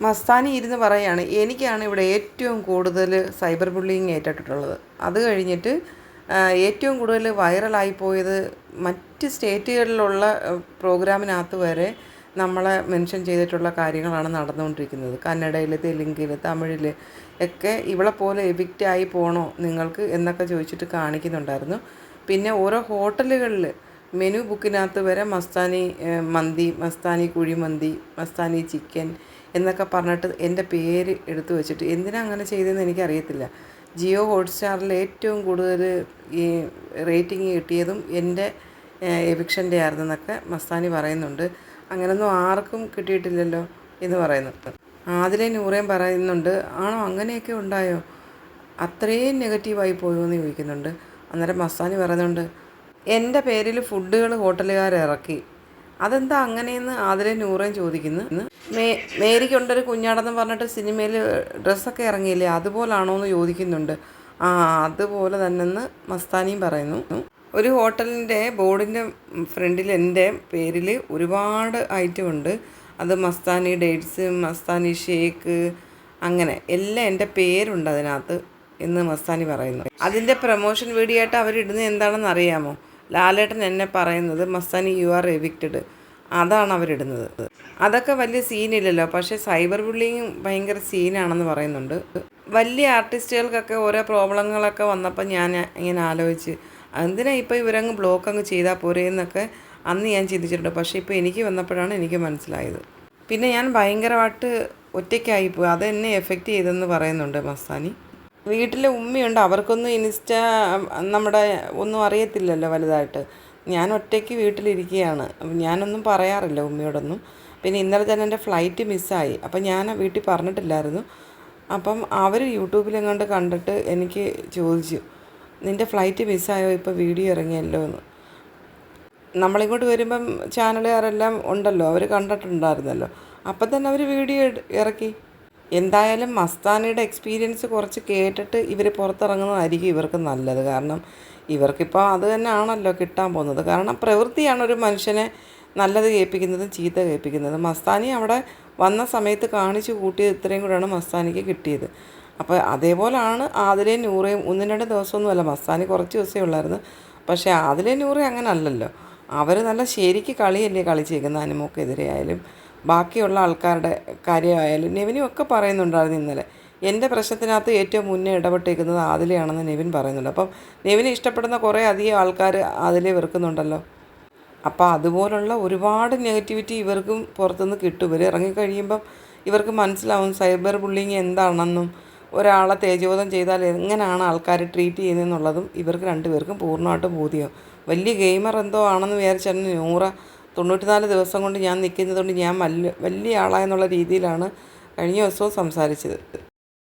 മസ്താനി ഇരുന്ന് പറയാണ് എനിക്കാണ് ഇവിടെ ഏറ്റവും കൂടുതൽ സൈബർ ബുള്ളിങ് ഏറ്റിട്ടുള്ളത് അത് കഴിഞ്ഞിട്ട് ഏറ്റവും കൂടുതൽ വൈറലായി പോയത് മറ്റ് സ്റ്റേറ്റുകളിലുള്ള പ്രോഗ്രാമിനകത്ത് വരെ നമ്മളെ മെൻഷൻ ചെയ്തിട്ടുള്ള കാര്യങ്ങളാണ് നടന്നുകൊണ്ടിരിക്കുന്നത്. കന്നഡയിൽ തെലുങ്കിൽ തമിഴിൽ ഒക്കെ ഇവളെ പോലെ എവിക്റ്റ് ആയി പോണോ നിങ്ങൾക്ക് എന്നൊക്കെ ചോദിച്ചിട്ട് കാണിക്കുന്നുണ്ടായിരുന്നു. പിന്നെ ഓരോ ഹോട്ടലുകളിൽ മെനു ബുക്കിനകത്ത് വരെ മസ്താനി മന്തി മസ്താനി കുഴിമന്തി മസ്താനി ചിക്കൻ എന്നൊക്കെ പറഞ്ഞിട്ട് എന്റെ പേര് എടുത്തു വെച്ചിട്ട് എന്തിനാ അങ്ങനെ ചെയ്തതെന്ന് എനിക്കറിയത്തില്ല. ജിയോ ഹോട്ട്സ്റ്റാറിൽ ഏറ്റവും കൂടുതൽ ഈ റേറ്റിംഗ് കിട്ടിയതും എന്റെ എവിക്ഷന്റെ ആയിരുന്നെന്നൊക്കെ മസ്താനി പറയുന്നുണ്ട്. അങ്ങനൊന്നും ആർക്കും കിട്ടിയിട്ടില്ലല്ലോ എന്ന് പറയുന്നു. ആദിലെ നൂറേം പറയുന്നുണ്ട് ആണോ അങ്ങനെയൊക്കെ ഉണ്ടായോ? അത്രയും നെഗറ്റീവായി പോയോ? എന്ന് ചോദിക്കുന്നുണ്ട്. അന്നേരം മസ്താനി പറയുന്നുണ്ട് എന്റെ പേരിൽ ഫുഡുകൾ ഹോട്ടലുകാർ ഇറക്കി. അതെന്താ അങ്ങനെയെന്ന് ആതിരെ നൂറേം ചോദിക്കുന്നു. മേ മേരിക്കുണ്ടൊരു കുഞ്ഞാടെന്ന് പറഞ്ഞിട്ട് സിനിമയിൽ ഡ്രസ്സൊക്കെ ഇറങ്ങിയില്ലേ അതുപോലാണോ എന്ന് ചോദിക്കുന്നുണ്ട്. ആ അതുപോലെ തന്നെന്ന് മസ്താനിയും പറയുന്നു. ഒരു ഹോട്ടലിന്റെ ബോർഡിന്റെ ഫ്രണ്ടിൽ എന്റെ പേരിൽ ഒരുപാട് ഐറ്റം ഉണ്ട് അത് മസ്താനി ഡേറ്റ്സ് മസ്താനി ഷേക്ക് അങ്ങനെ എല്ലാം എന്റെ പേരുണ്ട് അതിനകത്ത് എന്ന് മസ്താനി പറയുന്നു. അതിന്റെ പ്രൊമോഷൻ വീഡിയോ ആയിട്ട് അവരിടുന്നത് എന്താണെന്ന് അറിയാമോ? ലാലേട്ടൻ എന്നെ പറയുന്നത് മസ്താനി യു ആർ എവിക്റ്റഡ് അതാണ് അവരിടുന്നത്. അതൊക്കെ വലിയ സീനില്ലല്ലോ പക്ഷേ സൈബർ ബുള്ളിങ് ഭയങ്കര സീനാണെന്ന് പറയുന്നുണ്ട്. വലിയ ആർട്ടിസ്റ്റുകൾക്കൊക്കെ ഓരോ പ്രോബ്ലങ്ങളൊക്കെ വന്നപ്പോൾ ഞാൻ ഇങ്ങനെ ആലോചിച്ച് എന്തിനാ ഇപ്പോൾ ഇവരങ്ങ് ബ്ലോക്ക് അങ്ങ് ചെയ്താൽ പോരെ? എന്നൊക്കെ അന്ന് ഞാൻ ചിന്തിച്ചിട്ടുണ്ട്. പക്ഷേ ഇപ്പോൾ എനിക്ക് വന്നപ്പോഴാണ് എനിക്ക് മനസ്സിലായത്. പിന്നെ ഞാൻ ഭയങ്കരമായിട്ട് ഒറ്റയ്ക്കായിപ്പോയി അത് എന്നെ എഫക്റ്റ് ചെയ്തെന്ന് പറയുന്നുണ്ട് മസ്താനി. വീട്ടിൽ ഉമ്മയുണ്ട്. അവർക്കൊന്നും ഇൻസ്റ്റ നമ്മുടെ ഒന്നും അറിയത്തില്ലല്ലോ വലുതായിട്ട്. ഞാൻ ഒറ്റയ്ക്ക് വീട്ടിലിരിക്കുകയാണ്. ഞാനൊന്നും പറയാറില്ല ഉമ്മയോടൊന്നും. പിന്നെ ഇന്നലെ തന്നെ എന്റെ ഫ്ലൈറ്റ് മിസ്സായി. അപ്പം ഞാൻ വീട്ടിൽ പറഞ്ഞിട്ടില്ലായിരുന്നു. അപ്പം അവർ യൂട്യൂബിലെങ്ങാണ്ട് കണ്ടിട്ട് എനിക്ക് ചോദിച്ചു നിന്റെ ഫ്ലൈറ്റ് മിസ്സായോ? ഇപ്പോൾ വീഡിയോ ഇറങ്ങിയല്ലോ എന്ന്. നമ്മളിങ്ങോട്ട് വരുമ്പം ചാനലുകാരെല്ലാം ഉണ്ടല്ലോ. അവർ കണ്ടിട്ടുണ്ടായിരുന്നല്ലോ. അപ്പം തന്നെ അവർ വീഡിയോ ഇറക്കി. എന്തായാലും മസ്താനിയുടെ എക്സ്പീരിയൻസ് കുറച്ച് കേട്ടിട്ട് ഇവർ പുറത്തിറങ്ങുന്നതായിരിക്കും ഇവർക്ക് നല്ലത്. കാരണം ഇവർക്കിപ്പോൾ അത് തന്നെയാണല്ലോ കിട്ടാൻ പോകുന്നത്. കാരണം പ്രവൃത്തിയാണ് ഒരു മനുഷ്യനെ നല്ലത് കേൾപ്പിക്കുന്നതും ചീത്ത കേൾപ്പിക്കുന്നതും. മസ്താനി അവിടെ വന്ന സമയത്ത് കാണിച്ചു കൂട്ടിയത് ഇത്രയും കൂടെയാണ് മസ്താനിക്ക് കിട്ടിയത്. അപ്പോൾ അതേപോലെയാണ് ആതിലേയും നൂറയും ഒന്നും രണ്ട് ദിവസമൊന്നുമല്ല മസ്താനി കുറച്ച് ദിവസമേ ഉള്ളായിരുന്നു. പക്ഷേ ആതിലേയും നൂറേ അങ്ങനെ അല്ലല്ലോ അവർ നല്ല ശരിക്ക് കളിയല്ലേ കളിച്ചേക്കുന്നത് അനുമോക്കെതിരെ ആയാലും. ബാക്കിയുള്ള ആൾക്കാരുടെ കാര്യമായാലും നെവിനും ഒക്കെ പറയുന്നുണ്ടായിരുന്നു ഇന്നലെ. എന്റെ പ്രശ്നത്തിനകത്ത് ഏറ്റവും മുന്നേ ഇടപെട്ടേക്കുന്നത് ആദിലയാണെന്ന് നെവിൻ പറയുന്നുണ്ട്. അപ്പം നെവിന് ഇഷ്ടപ്പെടുന്ന കുറേ അധികം ആൾക്കാർ ആദിലെ വെറുക്കുന്നുണ്ടല്ലോ. അപ്പോൾ അതുപോലുള്ള ഒരുപാട് നെഗറ്റിവിറ്റി ഇവർക്കും പുറത്തുനിന്ന് കിട്ടും. ഇവർ ഇറങ്ങിക്കഴിയുമ്പം ഇവർക്ക് മനസ്സിലാവും സൈബർ ബുള്ളിങ് എന്താണെന്നും ഒരാളെ തേജോധം ചെയ്താൽ എങ്ങനെയാണ് ആൾക്കാർ ട്രീറ്റ് ചെയ്യുന്നതെന്നുള്ളതും ഇവർക്ക് രണ്ടുപേർക്കും പൂർണമായിട്ടും ബോധ്യമാവും. വലിയ ഗെയിമർ എന്തോ ആണെന്ന് വിചാരിച്ചാണ് നൂറ തൊണ്ണൂറ്റിനാല് ദിവസം കൊണ്ട് ഞാൻ നിൽക്കുന്നത് കൊണ്ട് ഞാൻ വലിയ വലിയ ആളായെന്നുള്ള രീതിയിലാണ് കഴിഞ്ഞ ദിവസവും സംസാരിച്ചത്.